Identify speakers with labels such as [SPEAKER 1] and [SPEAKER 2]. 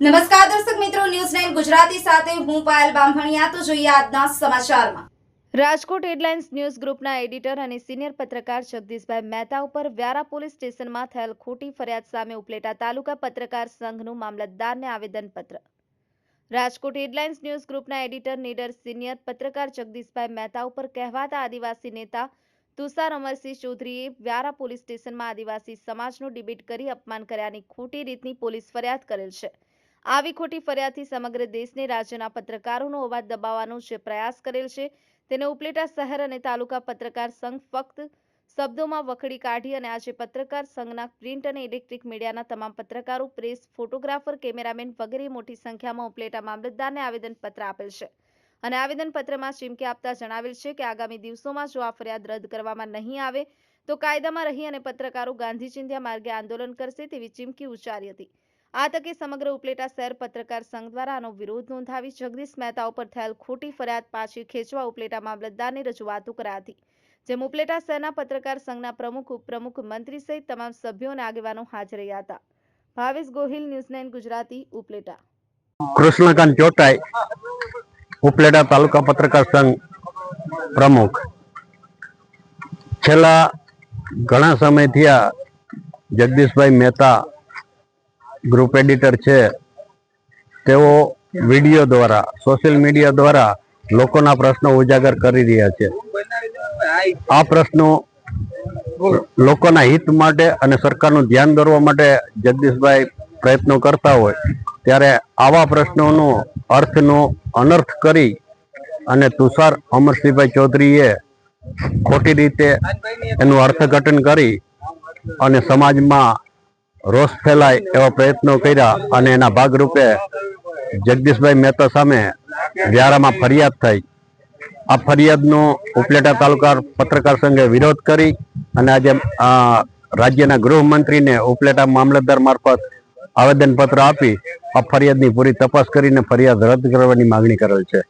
[SPEAKER 1] નમસ્કાર દર્શક મિત્રો ન્યૂઝ નાઇન ગુજરાતી સાથે હું પાયલ બામભણિયા. તો જોઈએ આજના સમાચારમાં.
[SPEAKER 2] રાજકોટ હેડલાઇન્સ ન્યૂઝ ગ્રુપના એડિટર અને સિનિયર પત્રકાર જગદીશભાઈ મહેતા ઉપર વ્યારા પોલીસ સ્ટેશનમાં થયેલ ખોટી ફરિયાદ સામે ઉપલેટા તાલુકા પત્રકાર સંઘનું મામલતદારને આવેદનપત્ર. રાજકોટ હેડલાઇન્સ ન્યૂઝ ગ્રુપના એડિટર, નીડર, સિનિયર પત્રકાર જગદીશભાઈ મહેતા ઉપર કહેવાતા આદિવાસી નેતા તુષાર અમરસિંહ ચૌધરીએ વ્યારા પોલીસ સ્ટેશનમાં આદિવાસી સમાજનું ડિબેટ કરી અપમાન કર્યાની ખોટી રીતની પોલીસ ફરિયાદ કરેલ છે. આવી ખોટી ફરિયાદથી સમગ્ર દેશને રાજ્યના પત્રકારોનો અવાજ દબાવવાનો જે પ્રયાસ કરેલ છે, તેને ઉપલેટા શહેર અને તાલુકા પત્રકાર સંઘ ફક્ત શબ્દોમાં વખડી કાઢી અને આજે પત્રકાર સંઘના પ્રિન્ટ અને ઇલેક્ટ્રિક મીડિયાના તમામ પત્રકારો, પ્રેસ, ફોટોગ્રાફર, કેમેરામેન વગેરે મોટી સંખ્યામાં ઉપલેટા મામલતદારને આવેદનપત્ર આપેલ છે. અને આવેદનપત્રમાં ચીમકી આપતા જણાવેલ છે કે આગામી દિવસોમાં જો આ ફરિયાદ રદ કરવામાં નહીં આવે, તો કાયદામાં રહી અને પત્રકારો ગાંધી ચિંધ્યા માર્ગે આંદોલન કરશે તેવી ચીમકી ઉચ્ચારી હતી. આ તકે સમગ્ર ઉપલેટા શહેર પત્રકાર સંઘ દ્વારા આનો વિરોધ નોંધાવી જગદીશ મહેતા ઉપર થયેલ ખોટી ફરિયાદ પાછી ખેંચવા ઉપલેટા મામલતદારની રજૂઆતો કરાઈ હતી જેમ ઉપલેટા શહેરના પત્રકાર સંઘના પ્રમુખ, ઉપપ્રમુખ, મંત્રી સહિત તમામ સભ્યો અને આગેવાનો હાજર રહ્યા હતા. Bhavesh Gohil, news nine Gujarati, Upleta.
[SPEAKER 3] Krishan Kant Chotai, Upleta taluka પત્રકાર સંઘ પ્રમુખ. છેલ્લા ઘણા સમયથી આ જગદીશભાઈ મહેતા ગ્રુપ એડિટર છે, તેઓ વીડિયો દ્વારા સોશિયલ મીડિયા દ્વારા લોકોના પ્રશ્નો ઉજાગર કરી રહ્યા છે. આ પ્રશ્નો લોકોના હિત માટે અને સરકારનું ધ્યાન દોરવા માટે જગદીશભાઈ પ્રયત્નો કરતા હોય, ત્યારે આવા પ્રશ્નોનો અર્થનો અનર્થ કરી અને તુષાર અમરસિંહભાઈ ચૌધરીએ ખોટી રીતે એનું અર્થઘટન કરી અને સમાજમાં રોષ ફેલાય એવા પ્રયત્નો કર્યા અને એના ભાગરૂપે જગદીશભાઈ મહેતા સામે વ્યારામાં ફરિયાદ થઈ. આ ફરિયાદનો ઉપલેટા તાલુકા પત્રકાર સંઘે વિરોધ કરી અને આજે રાજ્યના ગૃહમંત્રીને ઉપલેટા મામલતદાર મારફત આવેદનપત્ર આપી આ ફરિયાદની પૂરી તપાસ કરીને ફરિયાદ રદ કરવાની માંગણી કરેલ છે.